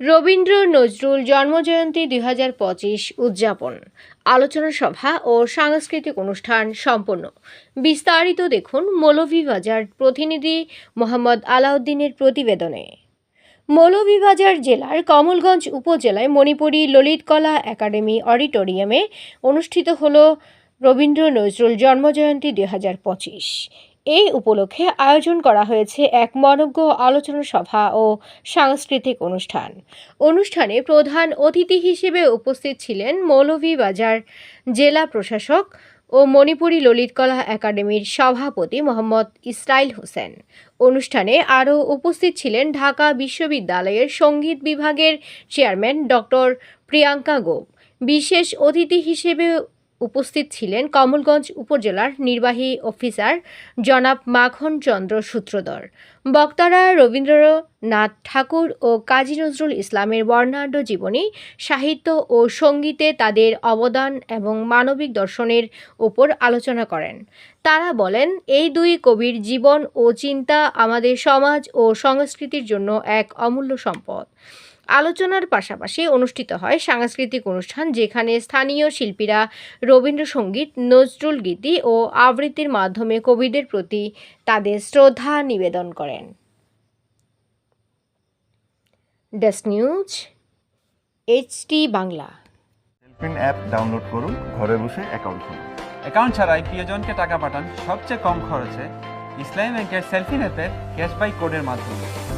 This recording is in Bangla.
রবীন্দ্র নজরুল জন্মজয়ন্তী দুই হাজার পঁচিশ উদযাপন। আলোচনা সভা ও সাংস্কৃতিক অনুষ্ঠান সম্পন্ন। বিস্তারিত দেখুন মৌলভীবাজার প্রতিনিধি মোহাম্মদ আলাউদ্দিনের প্রতিবেদনে। মৌলভীবাজার জেলার কমলগঞ্জ উপজেলায় মণিপুরী ললিতকলা একাডেমি অডিটোরিয়ামে অনুষ্ঠিত হল রবীন্দ্র নজরুল জন্মজয়ন্তী দুই হাজার পঁচিশ। এই উপলক্ষে আয়োজন করা হয়েছে এক মনজ্ঞ আলোচনা সভা ও সাংস্কৃতিক অনুষ্ঠান। অনুষ্ঠানে প্রধান অতিথি হিসেবে উপস্থিত ছিলেন মৌলভীবাজার জেলা প্রশাসক ও মণিপুরী ললিতকলা একাডেমির সভাপতি মোহাম্মদ ইসরাইল হোসেন। অনুষ্ঠানে আরও উপস্থিত ছিলেন ঢাকা বিশ্ববিদ্যালয়ের সংগীত বিভাগের চেয়ারম্যান ডক্টর প্রিয়াঙ্কা গোপ। বিশেষ অতিথি হিসেবে উপস্থিত ছিলেন কমলগঞ্জ উপজেলার নির্বাহী অফিসার জনাব মাখন চন্দ্র সূত্রধর। বক্তারা রবীন্দ্রনাথ ঠাকুর ও কাজী নজরুল ইসলামের বর্ণাঢ্য জীবনী, সাহিত্য ও সঙ্গীতে তাদের অবদান এবং মানবিক দর্শনের উপর আলোচনা করেন। তারা বলেন, এই দুই কবির জীবন ও চিন্তা আমাদের সমাজ ও সংস্কৃতির জন্য এক অমূল্য সম্পদ। আলোচনার পাশাপাশি অনুষ্ঠিত হয় সাংস্কৃতিক অনুষ্ঠান যেখানে স্থানীয় শিল্পীরা রবীন্দ্রসঙ্গীত নজরুল গীতি ও আবৃত্তির মাধ্যমে কবিদের প্রতি তাদের শ্রদ্ধা নিবেদন করেন। Desk news HT Bangla. Cellfin app download করুন ঘরে বসে অ্যাকাউন্ট খুলুন। অ্যাকাউন্ট ছাড়াই প্রিয়জনকে টাকা পাঠান সবচেয়ে কম খরচে ইসলামী ব্যাংকের সেলফিন অ্যাপের ক্যাশবাই কোডের মাধ্যমে।